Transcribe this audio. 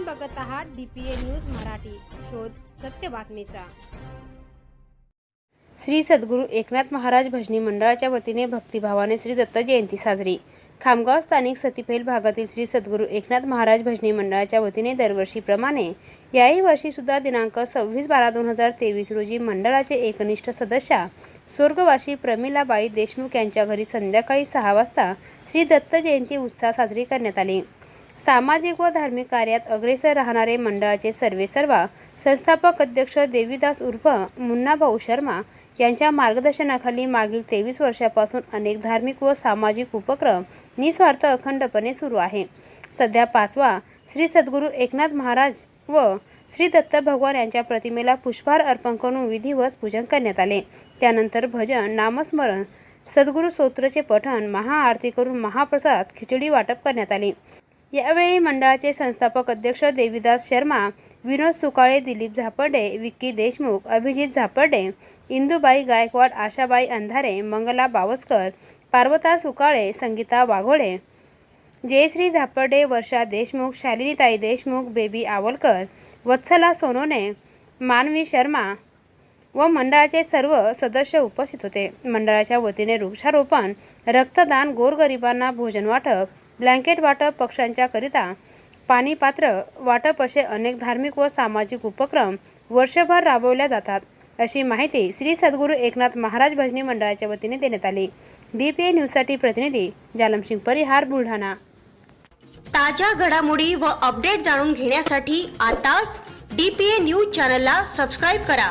आपण बघत आहात डीपीए न्यूज मराठी. शोध सत्य बातमीचा. श्री सद्गुरू एकनाथ महाराज भजनी मंडळाच्या वतीने भक्तिभावाने श्री दत्त जयंती साजरी. खामगाव स्थानिक सतीफेल भागातील श्री सद्गुरू एकनाथ महाराज भजनी मंडळाच्या वतीने दरवर्षीप्रमाणे याही वर्षीसुद्धा दिनांक सव्वीस बारा दोन हजार तेवीस रोजी मंडळाचे एकनिष्ठ सदस्या स्वर्गवासी प्रमिलाबाई देशमुख यांच्या घरी संध्याकाळी सहा वाजता श्री दत्त जयंती उत्साह साजरी करण्यात आली. सामाजिक व धार्मिक कार्यात अग्रेसर राहणारे मंडळाचे सर्वेसर्वा संस्थापक अध्यक्ष देवीदास उर्फ मुन्नाभाऊ शर्मा यांच्या मार्गदर्शनाखाली मागील तेवीस वर्षापासून अनेक धार्मिक व सामाजिक उपक्रम निस्वार्थ अखंडपणे सुरू आहे. सध्या पाचवा श्री सद्गुरू एकनाथ महाराज व श्री दत्त भगवान यांच्या प्रतिमेला पुष्पहार अर्पण करून विधिवत पूजन करण्यात आले. त्यानंतर भजन नामस्मरण सद्गुरू स्तोत्रचे पठण महाआरती करून महाप्रसाद खिचडी वाटप करण्यात आली. यावेळी मंडळाचे संस्थापक अध्यक्ष देवीदास शर्मा विनोद सुकाळे दिलीप झापर्डे विक्की देशमुख अभिजित झापर्डे इंदुबाई गायकवाड आशाबाई अंधारे मंगला बावस्कर पार्वता सुकाळे संगीता वाघोळे जयश्री झापर्डे वर्षा देशमुख शालिनीताई देशमुख बेबी आवलकर वत्सला सोनोने मानवी शर्मा व मंडळाचे सर्व सदस्य उपस्थित होते. मंडळाच्या वतीने वृक्षारोपण रक्तदान गोरगरिबांना भोजन वाटप ब्लँकेट वाटप पक्ष्यांच्या करिता पाणीपात्र वाटप असे अनेक धार्मिक व सामाजिक उपक्रम वर्षभर राबवल्या जातात. अशी माहिती श्री सद्गुरू एकनाथ महाराज भजनी मंडळाच्या वतीने देण्यात आली. डी पी ए न्यूजसाठी प्रतिनिधी जालमसिंग परिहार बुलढाणा. ताज्या घडामोडी व अपडेट जाणून घेण्यासाठी आताच डी पी ए न्यूज चॅनलला सबस्क्राईब करा.